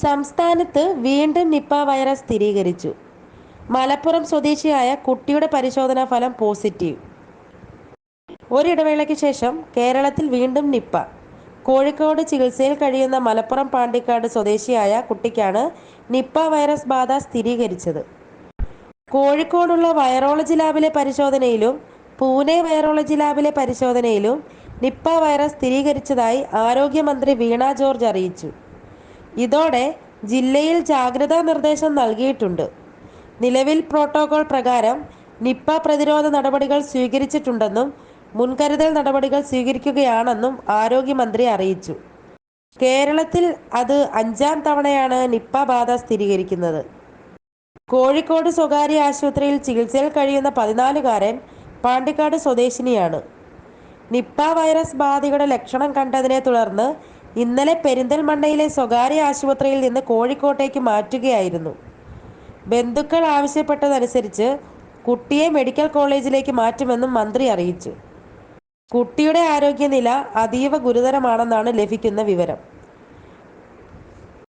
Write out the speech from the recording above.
സംസ്ഥാനത്ത് വീണ്ടും Nipah virus സ്ഥിരീകരിച്ചു. മലപ്പുറം സ്വദേശിയായ കുട്ടിയുടെ പരിശോധനാ ഫലം പോസിറ്റീവ്. ഒരിടവേളയ്ക്ക് ശേഷം കേരളത്തിൽ വീണ്ടും നിപ്പ. കോഴിക്കോട് ചികിത്സയിൽ കഴിയുന്ന മലപ്പുറം പാണ്ടിക്കാട് സ്വദേശിയായ കുട്ടിക്കാണ് നിപ്പ വൈറസ് ബാധ സ്ഥിരീകരിച്ചത്. കോഴിക്കോടുള്ള വൈറോളജി ലാബിലെ പരിശോധനയിലും പൂനെ വൈറോളജി ലാബിലെ പരിശോധനയിലും നിപ്പ വൈറസ് സ്ഥിരീകരിച്ചതായി ആരോഗ്യമന്ത്രി വീണ ജോർജ് അറിയിച്ചു. ഇതോടെ ജില്ലയിൽ ജാഗ്രതാ നിർദ്ദേശം നൽകിയിട്ടുണ്ട്. നിലവിൽ പ്രോട്ടോകോൾ പ്രകാരം നിപ്പ പ്രതിരോധ നടപടികൾ സ്വീകരിച്ചിട്ടുണ്ടെന്നും മുൻകരുതൽ നടപടികൾ സ്വീകരിക്കുകയാണെന്നും ആരോഗ്യമന്ത്രി അറിയിച്ചു. കേരളത്തിൽ അത് അഞ്ചാം തവണയാണ് നിപ്പ ബാധ സ്ഥിരീകരിക്കുന്നത്. കോഴിക്കോട് സ്വകാര്യ ആശുപത്രിയിൽ ചികിത്സയിൽ കഴിയുന്ന പതിനാലുകാരൻ പാണ്ടിക്കാട് സ്വദേശിനിയാണ്. നിപ്പ വൈറസ് ബാധയുടെ ലക്ഷണം കണ്ടതിനെ തുടർന്ന് ഇന്നലെ പെരിന്തൽമണ്ണയിലെ സ്വകാര്യ ആശുപത്രിയിൽ നിന്ന് കോഴിക്കോട്ടേക്ക് മാറ്റുകയായിരുന്നു. ബന്ധുക്കൾ ആവശ്യപ്പെട്ടതനുസരിച്ച് കുട്ടിയെ മെഡിക്കൽ കോളേജിലേക്ക് മാറ്റുമെന്നും മന്ത്രി അറിയിച്ചു. കുട്ടിയുടെ ആരോഗ്യനില അതീവ ഗുരുതരമാണെന്നാണ് ലഭിക്കുന്ന വിവരം.